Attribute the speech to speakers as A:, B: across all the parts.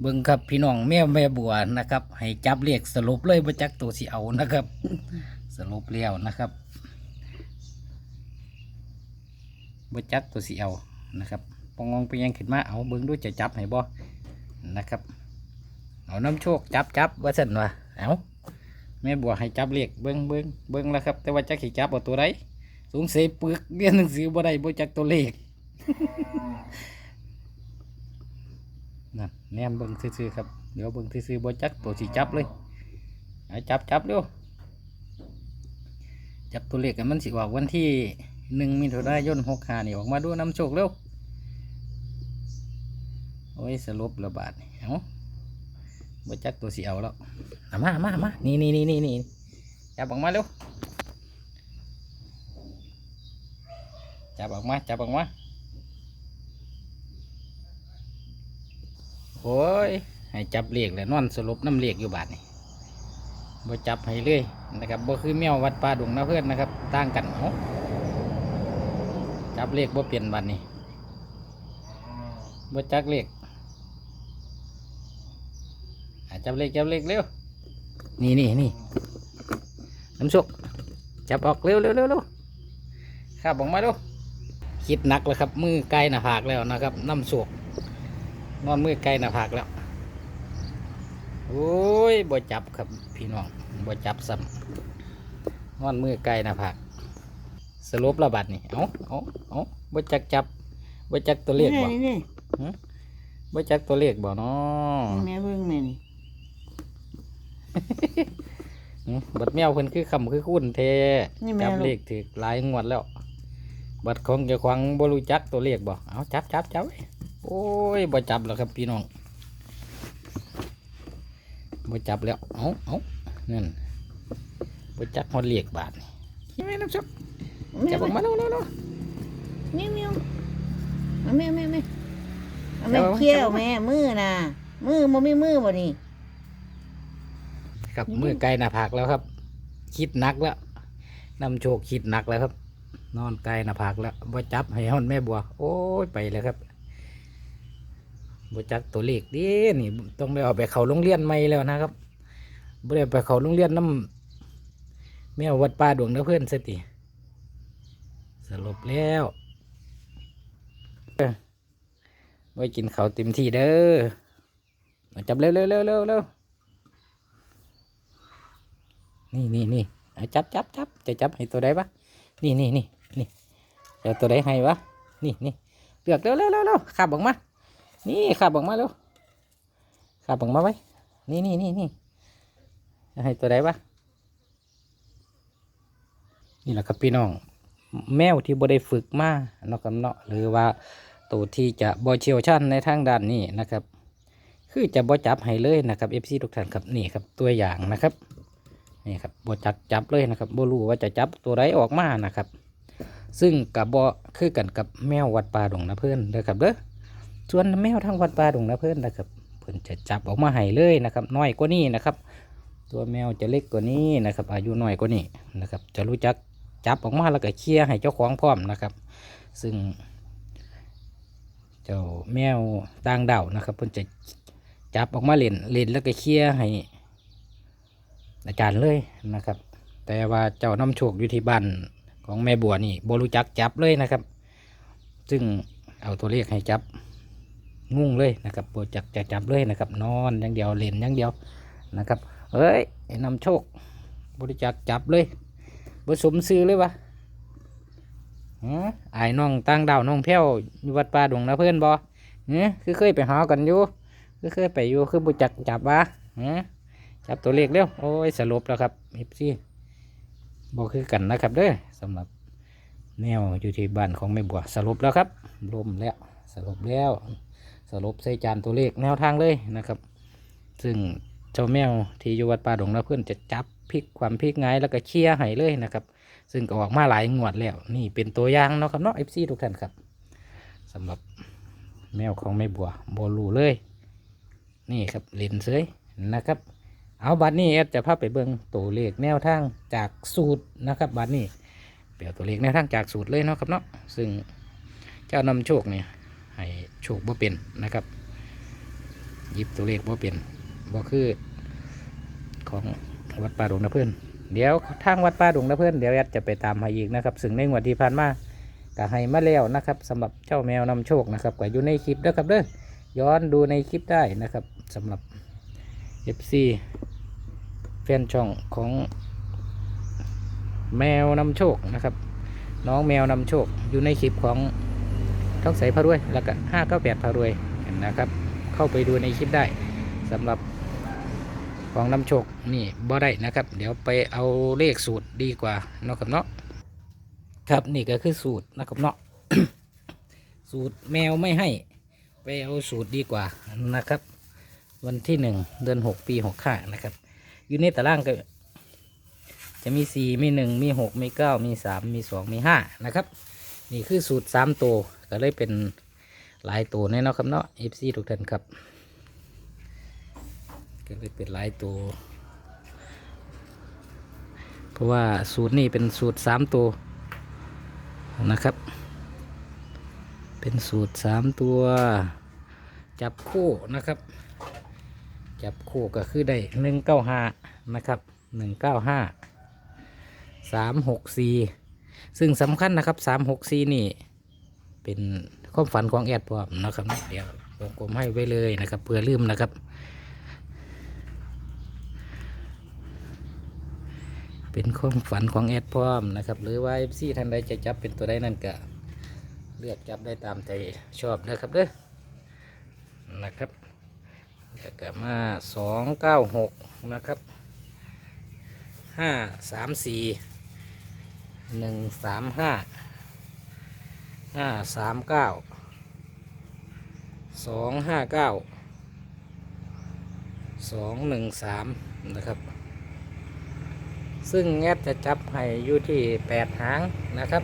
A: เบิ่งครับพี่น้องแม่แม่บัวนะครับ ให้จับเลขสรุปเลยบ่จักตัวสิเอานะครับ สรุปแล้วนะครับบ่จักตัวสิเอานะครับปองงไปยังขึ้นมาเอาเบิ่งดูจะจับให้บ่นะครับเอาน้ำโชคจับจับว่าสันว่าเอาแม่บัวให้จับเลขเบิ่งเบิ่งเบิ่งแล้วครับ แต่ว่าจักสิจับเอาตัวใดสงสัยปึกเรียนหนังสือบ่ได้บ่จักตัวเลข นั่นแนมเบิ่งซื่อๆครับ เดี๋ยวเบิ่งซื่อๆบ่จักตัวสิจับเลยจับจับเร็วจับตัวเลขกันมันสิออกวันที่หนึ่งมิถุนายนหกหานี่ออกมาดูน้ำโชคเร็วโอ้ยสรุประบาดเอาบ่จักตัวสิเอาแล้วอามามามานี่นี่นี่นี่นี่จับออกมาเร็วจับออกมาจับออกมา โอ้ย ให้จับเลขแล้วนอนสลบน้ำเลขอยู่บาทนี่บ่จับให้เลยนะครับบ่คือแมววัดป่าดงนะเพื่อนนะครับต่างกันเอาจับเลขบ่เปลี่ยนบัดนี้บ่จักเลขอะจับเลขจับเลขเร็วนี่นี่นี่น้ำสุกจับออกเร็วเร็วเร็วเร็วข้าบออกมาเร็วคิดหนักแล้วครับ มือไกลหน้าผากแล้วนะครับ น้ำสุก นอนมือไกลหน้าผากแล้ว โอ้ยบ่จับครับพี่น้องบ่จับซ้ำนอนมือไกลหน้าผากสรุประบาดนี่เอาเอาเอาบ่จักจับบ่จักตัวเลขบ่
B: นี่นี่
A: บ่จักตัวเลขบ่เนาะ
B: นี่แม่เบิ่งแม่นี่
A: หึบัดแมวเพิ่นคือคำคือคุ้นแท้
B: นี่แม่
A: จับ
B: ลู
A: เล
B: ก
A: ขถึกหลายงวดแล้ว บัดของเจ้าของบ่รู้จักตัวเลขบ่เอาจับจับจับไว้ โอ้ยบ่จับแล้วครับพี่น้องบ่จับแล้ว เอาเอานั่นบ่จักฮอดเลขบาทนี่เห็นไหมน้ำซุปจับออกมาแล้วแล้ว
B: นิ้วนิ้วเอาแม่แม่แม่เอาแม่
A: จับออกมา
B: เขี้ย
A: จับอ
B: ว
A: อกมา
B: แม่ มือน่ะมือบ่มีมือบ่นี่
A: ครับมือไกลหน้าผากแล้วครับ คิดหนักแล้วนำโชคคิดหนักแล้วครับ นอนไกลหน้าผากแล้วบ่จับให้ฮอนแม่บัว โอ้ยไปแล้วครับ บจักตัวเลขเดินี่ต้องไปเอาไปเขาโรงเรียนใหม่แล้วนะครับบ่ได้ไปเขาโรงเรียนน้ำแมววัดป่าดวงนะเพื่อนสติสรุปแล้วไว้กินเขาเต็มที่เด้อจับเร็วเร็วเร็วเร็วเร็วนี่นี่นี่จับจับจับจะจับให้ตัวใดวะนี่นี่นี่นี่จะตัวใดให้วะนี่นี่เลือกเร็วเร็วเร็วเร็วขับออกมา นี่ขับออกมาเร็วขับออกมาไว้ นี่นี่นี่นี่จะให้ตัวใดวะนี่แหละครับพี่น้อง แมวที่บ่ได้ฝึกมาเนาะครับเนาะหรือว่าตัวที่จะบ่เชี่ยวชาญในทางด้านนี้นะครับ คือจะบ่จับให้เลยนะครับ FC ทุกท่านครับนี่ครับตัวอย่างนะครับนี่ครับบจักจับเลยนะครับบ่รู้ว่าจะจับตัวใดออกมานะครับ ซึ่งกับบคือกันกับแมววัดป่าดงนะเพื่อนเด้อครับเด้อ ส่วนแมวทางวัดป่าดงนะเพื่อนนะครับเพื่อนจะจับออกมาให้เลยนะครับน้อยกว่านี้นะครับ ตัวแมวจะเล็กกว่านี้นะครับ อายุน้อยกว่านี้นะครับ จะรู้จักจับออกมาแล้วก็เคลียร์ให้เจ้าของพร้อมนะครับ ซึ่ง เจ้าแมวต่างดาวนะครับเพื่อนจะจับออกมาเล่นเล่นแล้วก็เคลียร์ให้อาจารย์เลยนะครับ แต่ว่าเจ้าน้ำโชคอยู่ที่บ้านของแม่บัวนี่บรู้จักจับเลยนะครับ ซึ่งเอาตัวเลขให้จับ งุ่งเลยนะครับบจักจะจับเลยนะครับ นอนอย่างเดียวเล่นอย่างเดียวนะครับเฮ้ยนำโชค บริจักจับเลยบสมซื้อเลยวะฮะไอ้น้องตั้งดาวน้องแพ้วอยู่วัดป่าดงนะเพื่อนบอเนี่ยคือเคยไปหากันอยู่คือเคยไปอยู่คือบริจักจับวะฮะจับตัวเลขเร็วโอ้ยสรุปแล้วครับเอฟซีบอกคือกันนะครับเด้อสำหรับแนวอยู่ที่บ้านของแม่บัวสรุปแล้วครับลมแล้วสรุปแล้ว รุปใส่จานตัวเลขแนวทางเลยนะครับ ซึ่งเจ้าแมวที่อยู่วัดป่าดงนะเพื่อนจะจับพลิกความพลิกไงายแล้วก็เชียร์ให้เลยนะครับ ซึ่งก็ออกมาหลายงวดแล้ว นี่เป็นตัวอย่างเนาะครับเนาะเอฟซีทุกท่านครับสำหรับแมวของแม่บัวบอลูเลย นี่ครับเลนเซยนะครับ เอาบัตรนี้แอดจะพาไปเบิ่งตัวเลขแนวทางจากสูตรนะครับบัตรนี้เปลี่ยวตัวเลขแนวทางจากสูตรเลยเนาะครับเนาะซึ่งเจ้านำโชคเนี่ย ให้โชคบ่เป็นนะครับยิบตัวเลขบ่เป็นบ่คือของวัดป่าดงนะเพื่อนเดี๋ยวทางวัดป่าดงนะเพื่อนเดี๋ยวแอดจะไปตามมาอีกนะครับซึ่งในงวดที่ผ่านมาก็ให้มาแล้วนะครับสำหรับเจ้าแมวนำโชคนะครับก็อยู่ในคลิปด้อครับเด้อย้อนดูในคลิปได้นะครับสำหรับ FC แฟนช่องของแมวนำโชคนะครับ น้องแมวนำโชคอยู่ในคลิปของ ท้องใสพารวย แล้วก็ห้าเก้าแปดพารวยนะครับ เข้าไปดูในคลิปได้สำหรับของนำโชคนี่บ่ได้นะครับ เดี๋ยวไปเอาเลขสูตรดีกว่าเนาะครับเนาะครับนี่ก็คือสูตรนะครับเนาะสูตรแมวไม่ให้ไปเอาสูตรดีกว่านะครับ วันที่หนึ่งเดือนหกปีหกข้านะครับ อยู่ในตารางก็จะมีสี่มีหนึ่งมีหกมีเก้ามีสามมีสองมีห้านะครับ นี่คือสูตรสามตัวก็เลยเป็นหลายตัวแน่เนาะครับเนาะเอฟซีทุกท่านครับก็เลยเป็นหลายตัว เพราะว่าสูตรนี้เป็นสูตรสามตัวนะครับ เป็นสูตรสามตัว จับคู่นะครับ จับคู่ก็คือได้หนึ่งเก้าห้านะครับหนึ่งเก้าห้าสามหกสี่ซึ่งสำคัญนะครับสามหกสี่นี่ เป็นความฝันของแอดพร้อมนะครับเดี๋ยววงกลมให้ไว้เลยนะครับเพื่อลืมนะครับ เป็นความฝันของแอดพร้อมนะครับ หรือว่าเอฟซีท่านใดจะจับเป็นตัวใดนั่นก็เลือกจับได้ตามใจชอบนะครับเด้อนะครับแล้วก็มาสองเก้าหกนะครับห้าสามสี่หนึ่งสามห้า ห้าสามเก้าสองห้าเก้าสองหนึ่งสามนะครับ ซึ่งแอดจะจับให้อยู่ที่แปดหางนะครับ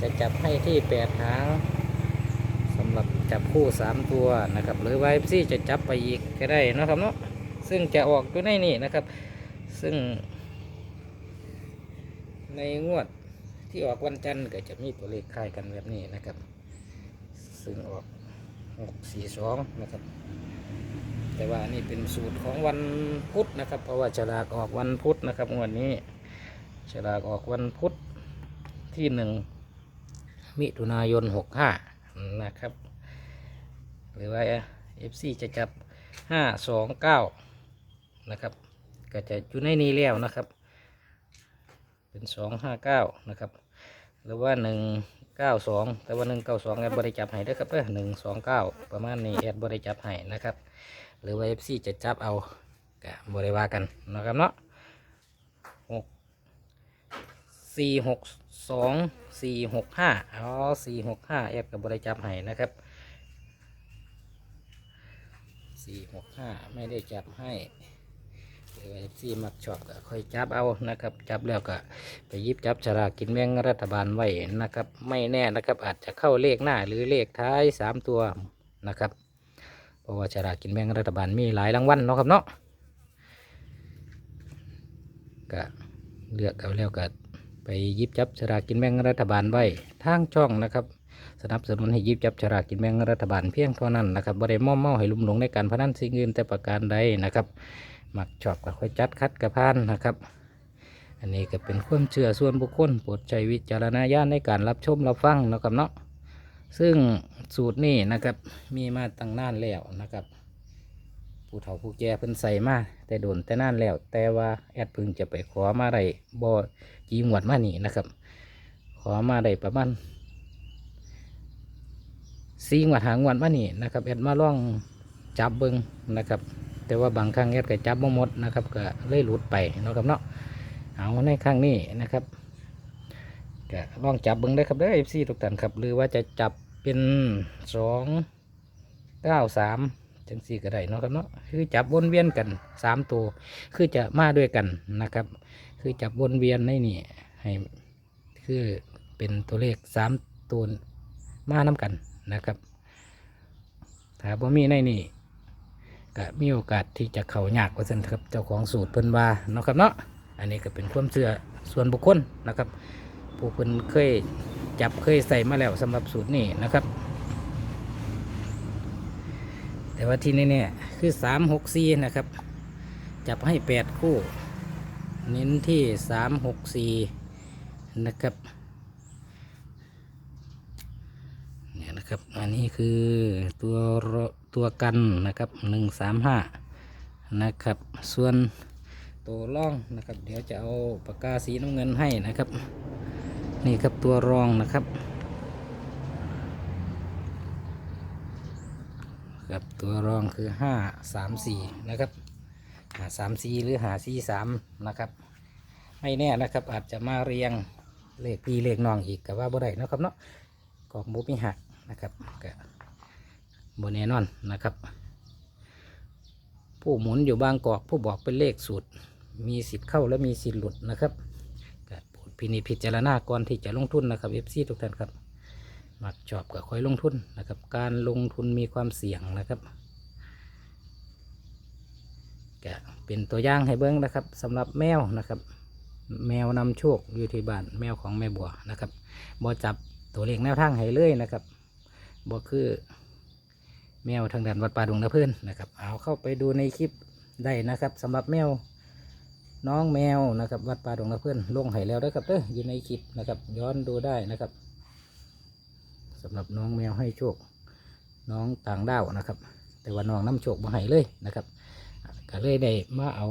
A: จะจับให้ที่แปดหางสำหรับจับคู่สามตัวนะครับ หรือไว่าซี่จะจับไปอีกก็ได้นะครับเนาะซึ่งจะออกอยู่ในนี่นะครับ ซึ่งในงวด ที่ออกวันจันทร์ก็จะมีตัวเลขคล้ายกันแบบนี้นะครับ ซึ่งออกหกสี่สองนะครับ แต่ว่านี่เป็นสูตรของวันพุธนะครับ เพราะว่าฉลากออกวันพุธนะครับวดนี้ฉลากออกวันพุธที่หนึ่งมิถุนายนหกห้านะครับ หรือว่า FC จะจับห้าสองเก้านะครับ ก็จะอยู่ในนี้แล้วนะครับ เป็นสองห้าเก้านะครับ หรือว่าหนึ่งเก้าสองแต่ว่าหนึ่งเก้าสองแอดบริจับให้ด้วยครับเด้อหนึ่งสองเก้าประมาณนี้แอดบริจับให้นะครับ หรือว่า FC จะจับเอาก็บริวากันนะครับเนาะหกสี่หกสองสี่หกห้าอ๋อสี่หกห้าแอดกับบริจับให้นะครับสี่หกห้าไม่ได้จับให้ ไอว่า FC มักชอบก็ค่อยจับเอานะครับ จับแล้วก็ไปยิบจับฉลากกินแบ่งรัฐบาลไว้นะครับ ไม่แน่นะครับ อาจจะเข้าเลขหน้าหรือเลขท้ายสามตัวนะครับเพราะว่าฉลากกินแบ่งรัฐบาลมีหลายรางวัลเนาะครับเนาะก็เลือกเอาแล้วก็ไปยิบจับฉลากกินแบ่งรัฐบาลไว้ทางช่องนะครับสนับสนุนให้ยิบจับฉลากกินแบ่งรัฐบาลเพียงเท่านั้นนะครับบ่ได้มอมเมาให้ลุ่มหลงในการพนันสิ่งอื่นแต่ประการใดนะครับ มักชอบก็ค่อยจัดคัดกระพานนะครับ อันนี้ก็เป็นความเชื่อส่วนบุคคลโปรดใช้วิจารณญาณในการรับชมรับฟังนะครับเนาะซึ่งสูตรนี้นะครับมีมาตั้งนานแล้วนะครับ ผู้เฒ่าผู้แก่เพิ่นใส่มาแต่โดนแต่นานแล้ว แต่ว่าแอดพึงจะไปขอมาได้บ่จีงวดมานี่นะครับ ขอมาได้ประมาณสีงวดหางวดมานี่นะครับแอดมาล่องจับเบิงนะครับ แต่ว่าบางครั้งแอดก็จับบ่หมดนะครับก็เลยหลุดไปเนาะครับเนาะเอาในครั้งนี้นะครับก็ลองจับเบิ้งได้ครับเด้อ FC ทุกท่านครับหรือว่าจะจับเป็นสองเก้าสามจังสี่ก็ได้เนาะครับเนาะคือจับวนเวียนกันสามตัวคือจะมาด้วยกันนะครับ คือจับวนเวียนในนี่ให้คือเป็นตัวเลขสามตัวมาน้กันนะครับถ้าบ่มีในนี่ ก็มีโอกาสที่จะเข้ายากกว่าสันครับเจ้าของสูตรเพิ่นว่าเนาะครับเนาะอันนี้ก็เป็นความเชื่อส่วนบุคคลนะครับ ผู้เพิ่นเคยจับเคยใส่มาแล้วสำหรับสูตรนี้นะครับ แต่ว่าที่แน่ๆคือสามหกสี่นะครับ จับให้แปดคู่ เน้นที่สามหกสี่นะครับเนี่ยนะครับ อันนี้คือตัวร ตัวกันนะครับหนึ่งสามห้านะครับ ส่วนตัวร่องนะครับ เดี๋ยวจะเอาปากกาสีน้ำเงินให้นะครับ นี่ครับตัวรองนะครับครับตัวรองคือห้าสามสี่นะครับหาสามสี่หรือหาสี่สามนะครับไม่แน่นะครับ อาจจะมาเรียงเลขพี่เลขน้องอีกกับว่าบ่ได้นะครับเนาะกองบุมีหักนะครับก็ บนแน่นอนนะครับ ผู้หมุนอยู่บางกอกผู้บอกเป็นเลขสูตร มีสิทธิ์เข้าและมีสิทธิ์หลุดนะครับก็โปรดพินิจพิจารณาก่อนที่จะลงทุนนะครับเอฟซีทุกท่านครับมักชอบกับคอยลงทุนนะครับ การลงทุนมีความเสี่ยงนะครับก็เป็นตัวอย่างให้เบิ้งนะครับสำหรับแมวนะครับ แมวนำโชคอยู่ที่บ้านแมวของแม่บัวนะครับบ่จับตัวเลขแนวทางให้เลยนะครับบ่คือ แมวทางด้านวัดป่าดงนะเพื่อนนะครับ เอาเข้าไปดูในคลิปได้นะครับสำหรับแมวน้องแมวนะครับวัดป่าดงนะเพื่อนลงให้แล้วเด้ครับเด้ออยู่ในคลิปนะครับ ย้อนดูได้นะครับสำหรับน้องแมวให้โชค น้องต่างดาวนะครับ แต่ว่าน้องน้ำโชคมาให้เลยนะครับก็เลยได้มาเอา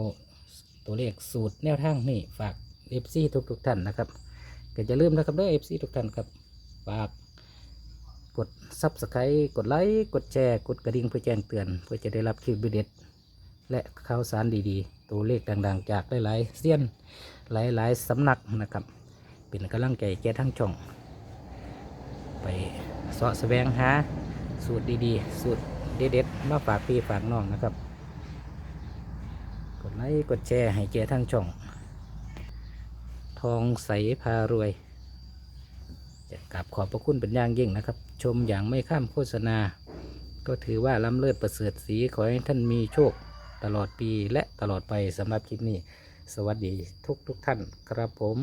A: ตัวเลขสูตรแนวทางนี่ฝากเอฟซีทุกทุกๆท่านนะครับก็จะลืมนะครับเด้อเอฟซีทุกท่านครับฝาก กดซับสไครต์กดไลค์กดแชร์ กดกระดิ่งเพื่อแจ้งเตือน เพื่อจะได้รับคลิปวิดีโอและข่าวสารดีๆ ตัวเลขดังๆ จากหลายๆเซียนหลายๆสำนักนะครับ เป็นกำลังใจแก่ทั้งช่อง ไปเสาะแสวงหาสูตรดีๆ สูตรเด็ดๆมาฝากพี่ฝากน้องนะครับ กดไลค์กดแชร์ให้แก่ทั้งช่อง ทองใสพารวย จะกราบขอบพระคุณเป็นอย่างยิ่งนะครับ ชมอย่างไม่ข้ามโฆษณา ก็ถือว่าล้ำเลิศประเสริฐสีขอให้ท่านมีโชคตลอดปีและตลอดไปสำหรับคลิปนี้ สวัสดีทุกทุกท่านครับผม